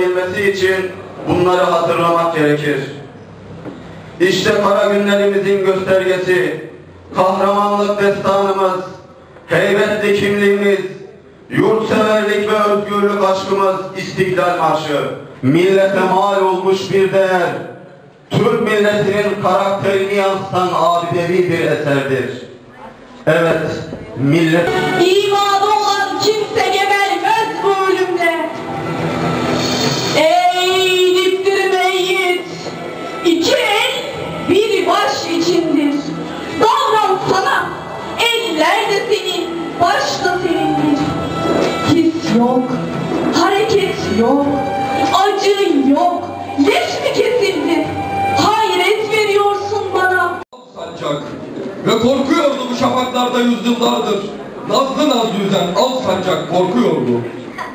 olabilmesi için bunları hatırlamak gerekir. İşte kara günlerimizin göstergesi, kahramanlık destanımız, heybetli kimliğimiz, yurtseverlik ve özgürlük aşkımız İstiklal Marşı. Millete mal olmuş bir değer, Türk milletinin karakterini yansıtan abidevi bir eserdir. Evet, millet... İmanı olan kimse iki el bir baş içindir. Davran sana, eller de senin, baş da senindir. His yok, hareket yok, acı yok, leş mi kesildi? Hayret veriyorsun bana. sancak ve korkuyordu bu şafaklarda yüzyıllardır. Nazlı nazlı yüzen al sancak korkuyordu.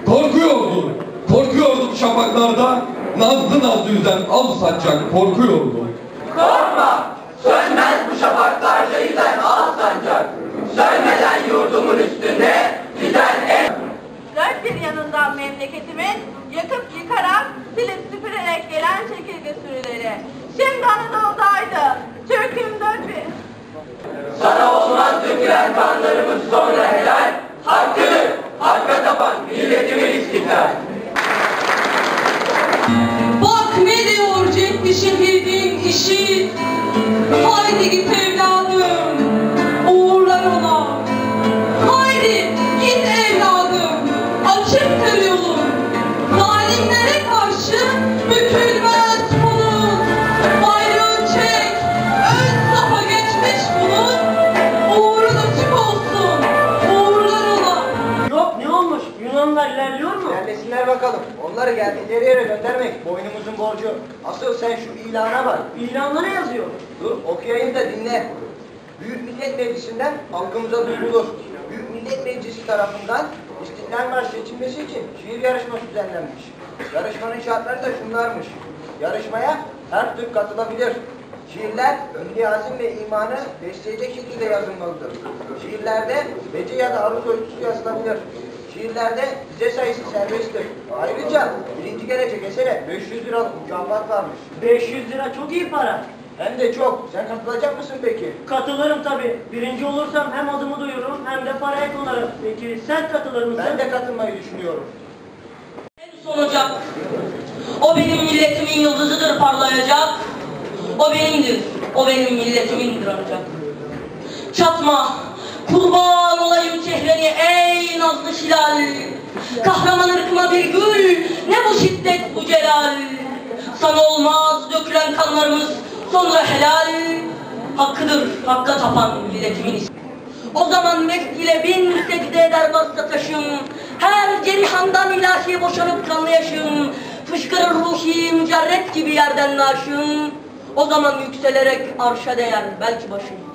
Korkuyordu. Korkuyordu bu şafaklarda nazlı nazlı yüzen al sancak korkuyordu. Korkma, sönmez bu şafaklarda yüzen al sancak. Sönmeden yurdumun üstünde güzel ev. Dört bir yanından memleketimin yakıp yıkarak silip süpürerek gelen çekirge sürüleri. Şimdi Anadolu'daydı. Türk'üm dört bir. Sana olmaz dökülen kanlarımız sonra helal. Hakkıdır, hakka tapan milletimin istiklal. Bak ne diyor cepli şehidin işi. Haydi git evladım, uğurlar ona. Haydi git evladım, açıktır yolun. Zalimlere karşı bükülmez bunun. Bayrağı çek, ön safa geçmiş bunun. Uğurun açık olsun, uğurlar ona. Yok ne olmuş? Yunanlar ilerliyor mu? Yerlesinler bakalım. Onları geldikleri yere göndermek boynumuzun borcu. Asıl sen şu ilana bak. İlanda ne yazıyor? Dur okuyayım da dinle. Büyük Millet Meclisi'nden halkımıza duyurulur. Büyük Millet Meclisi tarafından İstiklal Marşı seçilmesi için şiir yarışması düzenlenmiş. Yarışmanın şartları da şunlarmış. Yarışmaya her Türk katılabilir. Şiirler milli azim ve imanı besleyecek şekilde yazılmalıdır. Şiirlerde bece ya da aruz ölçüsü yazılabilir. Şiirlerde dize sayısı serbesttir. Ayrıca birinci gelecek esere 500 liralık mükafat varmış. 500 lira çok iyi para. Hem de çok. Sen katılacak mısın peki? Katılırım tabii. Birinci olursam hem adımı duyururum hem de paraya konarım. Peki sen katılır mısın? Ben de katılmayı düşünüyorum. En olacak. O benim milletimin yıldızıdır parlayacak. O benimdir. O benim milletimindir ancak. Çatma. Nazlı şilal. Kahraman ırkıma bir gül. Ne bu şiddet bu celal. Sana olmaz dökülen kanlarımız sonra helal. Hakkıdır hakka tapan milletimin. O zaman mest ile bin secde eder basta taşım. Her cerihandan ilahi boşanıp kanlı yaşım. Fışkırır ruhi mücerret gibi yerden naşım. O zaman yükselerek arşa değer belki başım.